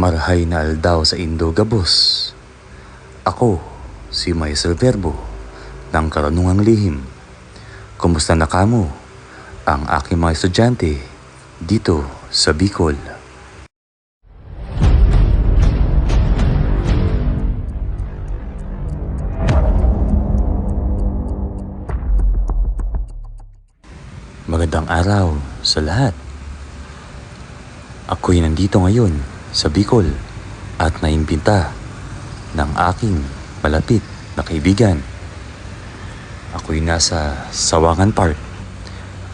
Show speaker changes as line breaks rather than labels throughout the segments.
Marhay na aldaw sa Indo Gabos. Ako, si Maestro Verbo, ng Karunungang Lihim. Kumusta na kamo, ang aking mga estudyante, dito sa Bicol. Magandang araw sa lahat. Ako'y nandito ngayon sa Bicol at naimbita ng aking malapit na kaibigan. Ako'y nasa Sawangan Park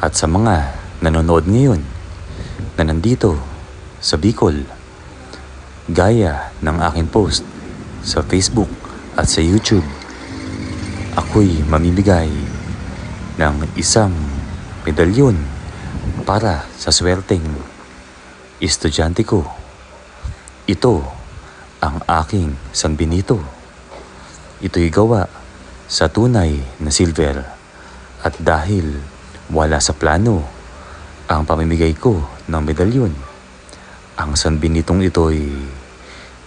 at sa mga nanonood ngayon na nandito sa Bicol gaya ng aking post sa Facebook at sa YouTube ako'y mamimigay ng isang medalyon para sa swerteng estudyante ko. Ito ang aking San Benito. Ito'y gawa sa tunay na silver at dahil wala sa plano ang pamimigay ko ng medalyon, ang San Benitong ito'y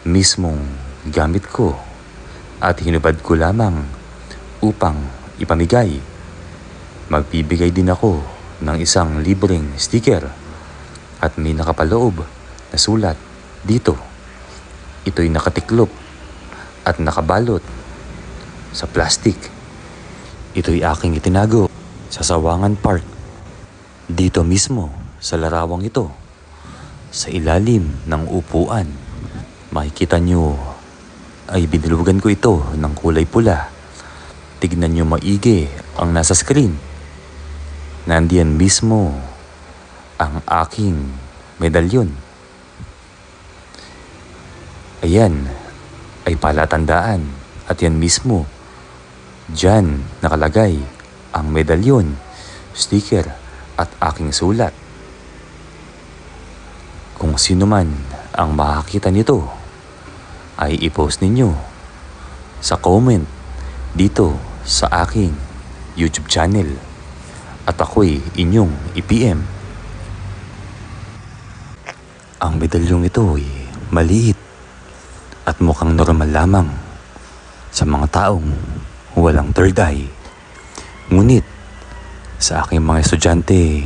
mismong gamit ko at hinubad ko lamang upang ipamigay. Magbibigay din ako ng isang libreng sticker at may nakapaloob na sulat dito. Ito'y nakatiklop at nakabalot sa plastic. Ito'y aking itinago sa Sawangan Park. Dito mismo sa larawang ito. Sa ilalim ng upuan. Makikita nyo ay binilugan ko ito ng kulay pula. Tignan nyo maigi ang nasa screen. Nandiyan mismo ang aking medalyon. Ayan ay palatandaan at yan mismo. Diyan nakalagay ang medalyon, sticker at aking sulat. Kung sino man ang makakita nito ay i-post ninyo sa comment dito sa aking YouTube channel at ako'y inyong i-PM. Ang medalyong ito ay maliit at mukhang normal lamang sa mga taong walang third eye. Ngunit sa aking mga estudyante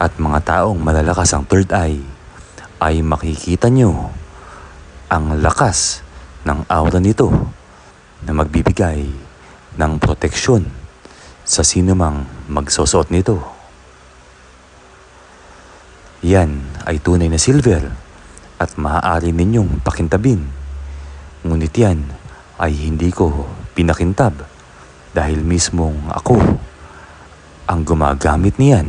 at mga taong malalakas ang third eye ay makikita nyo ang lakas ng aura nito na magbibigay ng proteksyon sa sinumang magsusuot nito. Yan ay tunay na silver at maaari ninyong pakintabin. Ngunit yan ay hindi ko pinakintab dahil mismong ako ang gumagamit niyan.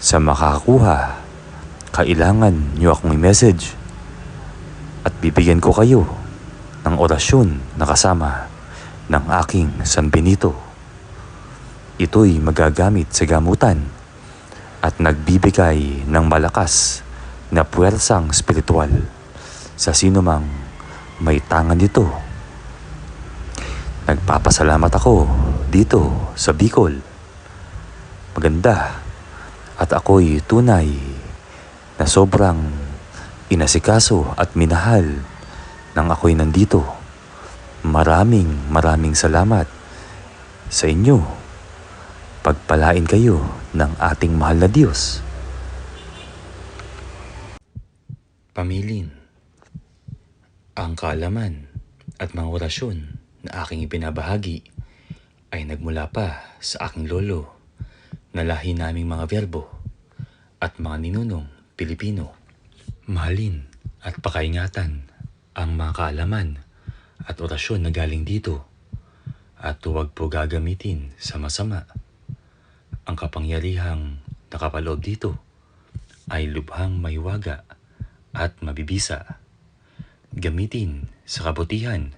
Sa makakakuha, kailangan nyo akong i-message at bibigyan ko kayo ng orasyon na kasama ng aking San Benito. Ito'y magagamit sa gamutan at nagbibigay ng malakas na puwersang spiritual sa sinumang may tangan nito. Nagpapasalamat ako dito sa Bicol. Maganda at ako'y tunay na sobrang inasikaso at minahal nang ako'y nandito. Maraming maraming salamat sa inyo. Pagpalain kayo ng ating mahal na Diyos. Pamilin Ang kaalaman at mga orasyon na aking ipinabahagi ay nagmula pa sa aking lolo na lahi naming mga verbo at mga ninunong Pilipino. Mahalin at pakaingatan ang mga kaalaman at orasyon na galing dito at huwag po gagamitin sa masama. Ang kapangyarihang nakapaloob dito ay lubhang maywaga at mabibisa. Gamitin sa kabutihan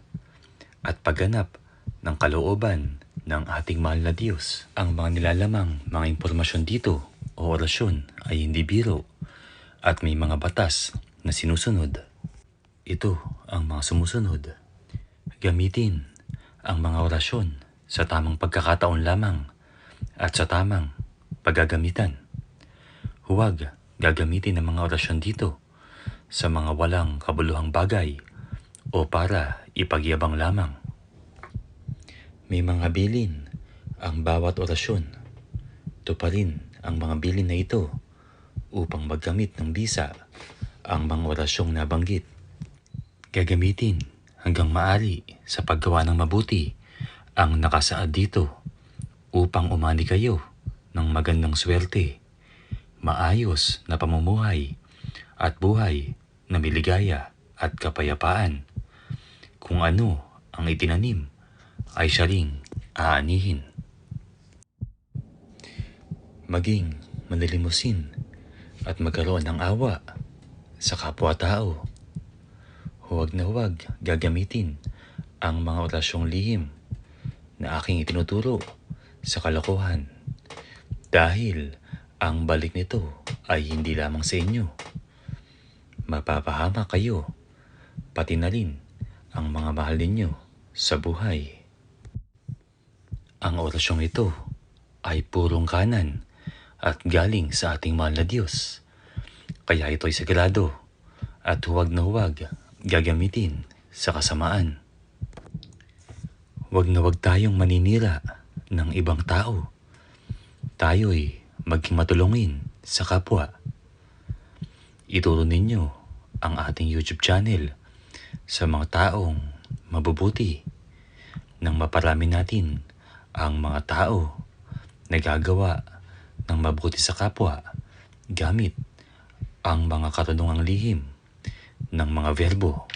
at pagganap ng kalooban ng ating mahal na Diyos. Ang mga nilalamang mga impormasyon dito o orasyon ay hindi biro at may mga batas na sinusunod. Ito ang mga sumusunod. Gamitin ang mga orasyon sa tamang pagkakataon lamang at sa tamang paggagamitan. Huwag gagamitin ang mga orasyon dito sa mga walang kabuluhang bagay o para ipagyabang lamang. May mga bilin ang bawat orasyon. Tuparin ang mga bilin na ito upang magkamit ng bisa ang mga orasyong nabanggit. Gagamitin hanggang maari sa paggawa ng mabuti ang nakasaad dito upang umani kayo ng magandang swerte, maayos na pamumuhay at buhay na miligaya at kapayapaan. Kung ano ang itinanim ay siya ring aanihin. Maging manilimusin at magkaroon ng awa sa kapwa-tao. Huwag na huwag gagamitin ang mga orasyong lihim na aking itinuturo sa kalokohan dahil ang balik nito ay hindi lamang sa inyo. Mapapahama kayo, pati na rin ang mga mahal ninyo sa buhay. Ang orasyong ito ay purong kanan at galing sa ating mahal na Diyos. Kaya ito'y sagrado at huwag na huwag gagamitin sa kasamaan. Huwag na huwag tayong maninira ng ibang tao. Tayo'y maging matulungin sa kapwa. Ituro ninyo ang ating YouTube channel sa mga taong mabubuti nang maparami natin ang mga tao na gagawa ng mabuti sa kapwa gamit ang mga karunungang lihim ng mga verbo